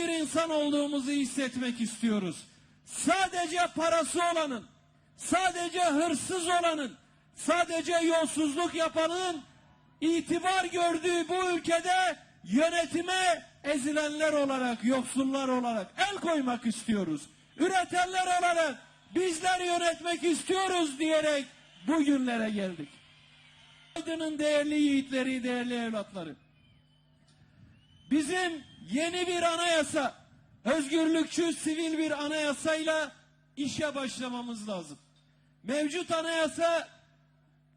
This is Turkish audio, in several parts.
bir insan olduğumuzu hissetmek istiyoruz. Sadece parası olanın, sadece hırsız olanın, sadece yolsuzluk yapanın itibar gördüğü bu ülkede yönetime ezilenler olarak, yoksullar olarak el koymak istiyoruz. Üretenler olarak bizler yönetmek istiyoruz diyerek bugünlere geldik. Aydın'ın değerli yiğitleri, değerli evlatları. Bizim yeni bir anayasa, özgürlükçü sivil bir anayasayla işe başlamamız lazım. Mevcut anayasa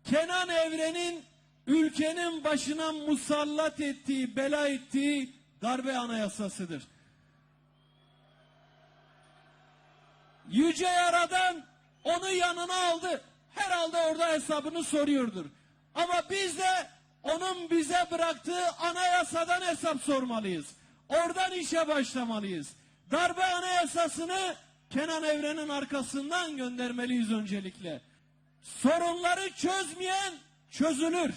Kenan Evren'in ülkenin başına musallat ettiği, bela ettiği darbe anayasasıdır. Yüce Yaradan onu yanına aldı. Herhalde orada hesabını soruyordur. Ama biz de onun bize bıraktığı anayasadan hesap sormalıyız. Oradan işe başlamalıyız. Darbe anayasasını Kenan Evren'in arkasından göndermeliyiz öncelikle. Sorunları çözmeyen çözülür.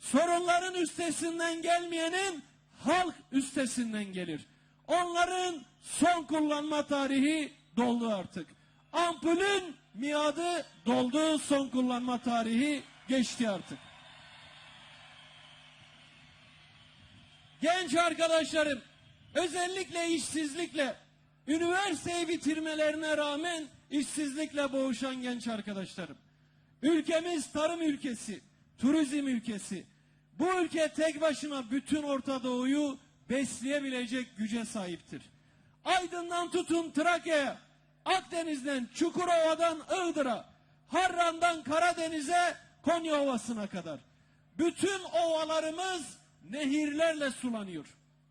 Sorunların üstesinden gelmeyenin halk üstesinden gelir. Onların son kullanma tarihi doldu artık. Ampulün miadı doldu, son kullanma tarihi geçti artık. Genç arkadaşlarım, özellikle işsizlikle, üniversiteyi bitirmelerine rağmen işsizlikle boğuşan genç arkadaşlarım. Ülkemiz tarım ülkesi, turizm ülkesi. Bu ülke tek başına bütün Orta Doğu'yu besleyebilecek güce sahiptir. Aydın'dan tutun Trakya'ya, Akdeniz'den Çukurova'dan Iğdır'a, Harran'dan Karadeniz'e Konya Ovası'na kadar. Bütün ovalarımız nehirlerle sulanıyor.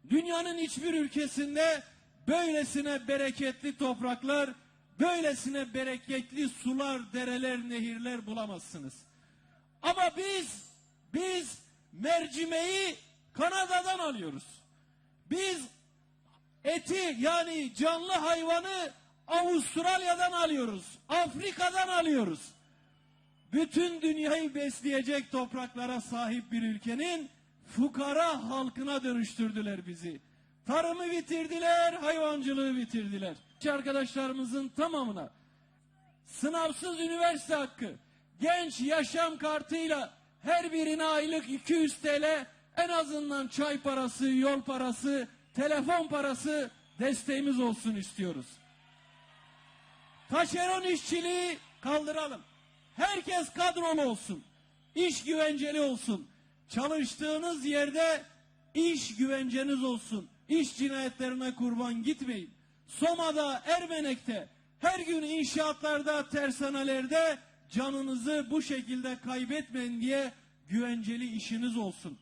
Dünyanın hiçbir ülkesinde böylesine bereketli topraklar, böylesine bereketli sular, dereler, nehirler bulamazsınız. Ama biz, biz mercimeği Kanada'dan alıyoruz. Biz eti yani canlı hayvanı Avustralya'dan alıyoruz. Afrika'dan alıyoruz. Bütün dünyayı besleyecek topraklara sahip bir ülkenin fukara halkına dönüştürdüler bizi. Tarımı bitirdiler, hayvancılığı bitirdiler. Arkadaşlarımızın tamamına sınavsız üniversite hakkı, genç yaşam kartıyla her birine aylık 200 TL en azından çay parası, yol parası, telefon parası desteğimiz olsun istiyoruz. Taşeron işçiliği kaldıralım. Herkes kadrolu olsun. İş güvenceli olsun. Çalıştığınız yerde iş güvenceniz olsun. İş cinayetlerine kurban gitmeyin. Soma'da, Ermenek'te, her gün inşaatlarda, tersanelerde canınızı bu şekilde kaybetmeyin diye güvenceli işiniz olsun.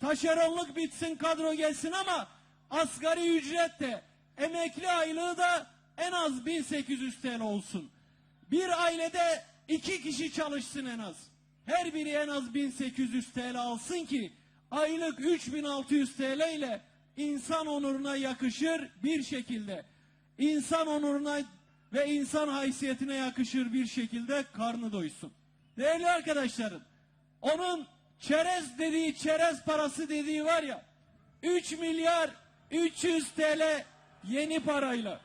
Taşeronluk bitsin, kadro gelsin ama asgari ücret de, emekli aylığı da en az 1800 TL olsun. Bir ailede iki kişi çalışsın en az. Her biri en az 1800 TL alsın ki aylık 3600 TL ile insan onuruna yakışır bir şekilde insan onuruna ve insan haysiyetine yakışır bir şekilde karnı doysun. Değerli arkadaşlarım, onun çerez dediği, çerez parası dediği var ya, 3 milyar 300 TL yeni parayla,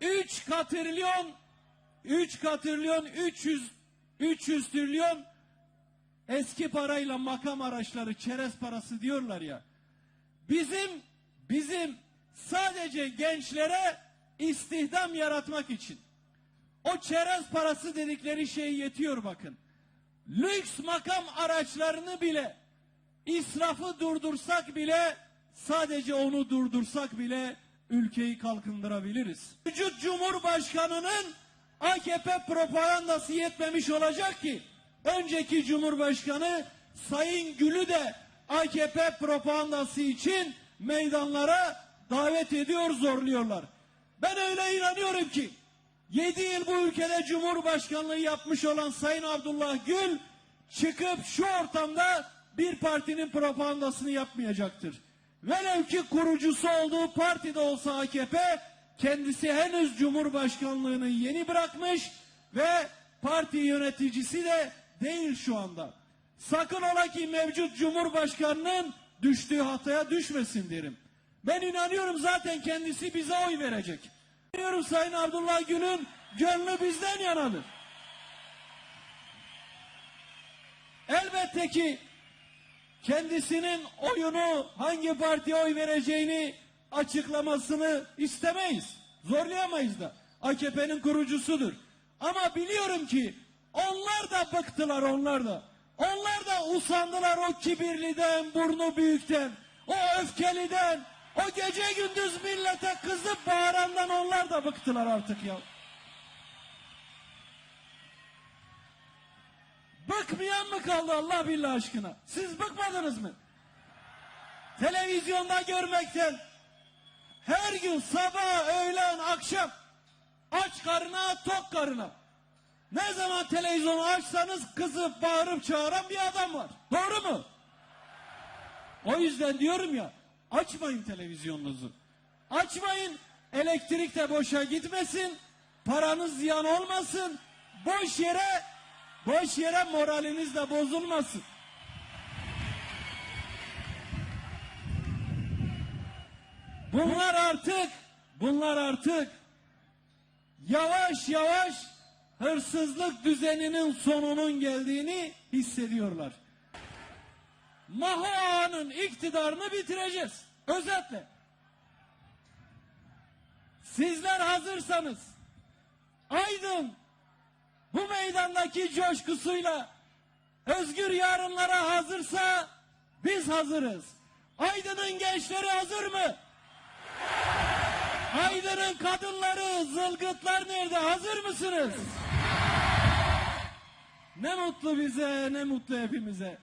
3 katrilyon 3 katrilyon 300 300 trilyon eski parayla makam araçları çerez parası diyorlar ya. Bizim bizim sadece gençlere istihdam yaratmak için o çerez parası dedikleri şey yetiyor bakın. Lüks makam araçlarını bile israfı durdursak bile sadece onu durdursak bile ülkeyi kalkındırabiliriz. Mevcut Cumhurbaşkanı'nın AKP propagandası yetmemiş olacak ki önceki Cumhurbaşkanı Sayın Gül'ü de AKP propagandası için meydanlara davet ediyor, zorluyorlar. Ben öyle inanıyorum ki 7 yıl bu ülkede Cumhurbaşkanlığı yapmış olan Sayın Abdullah Gül çıkıp şu ortamda bir partinin propagandasını yapmayacaktır. Velev ki kurucusu olduğu partide olsa AKP kendisi henüz Cumhurbaşkanlığını yeni bırakmış ve parti yöneticisi de değil şu anda. Sakın ola ki mevcut Cumhurbaşkanının düştüğü hataya düşmesin derim. Ben inanıyorum zaten kendisi bize oy verecek. İnanıyorum Sayın Abdullah Gül'ün gönlü bizden yanadır. Elbette ki kendisinin oyunu hangi partiye oy vereceğini açıklamasını istemeyiz. Zorlayamayız da. AKP'nin kurucusudur. Ama biliyorum ki onlar da bıktılar onlar da. Onlar da usandılar o kibirliden, burnu büyükten, o öfkeliden, o gece gündüz millete kızıp bağırandan onlar da bıktılar artık ya. Bıkmayan mı kaldı Allah billah aşkına? Siz bıkmadınız mı? Televizyonda görmekten her gün sabah, öğlen, akşam aç karına, tok karına. Ne zaman televizyonu açsanız kızıp bağırıp çağıran bir adam var. Doğru mu? O yüzden diyorum ya açmayın televizyonunuzu. Açmayın elektrik de boşa gitmesin. Paranız ziyan olmasın. Boş yere boş yere moraliniz de bozulmasın. Bunlar artık bunlar artık yavaş yavaş hırsızlık düzeninin sonunun geldiğini hissediyorlar. Maho Ağa'nın iktidarını bitireceğiz. Özetle. Sizler hazırsanız Aydın bu meydandaki coşkusuyla özgür yarınlara hazırsa biz hazırız. Aydın'ın gençleri hazır mı? Aydın'ın kadınları, zılgıtlar nerede? Hazır mısınız? Ne mutlu bize, ne mutlu hepimize.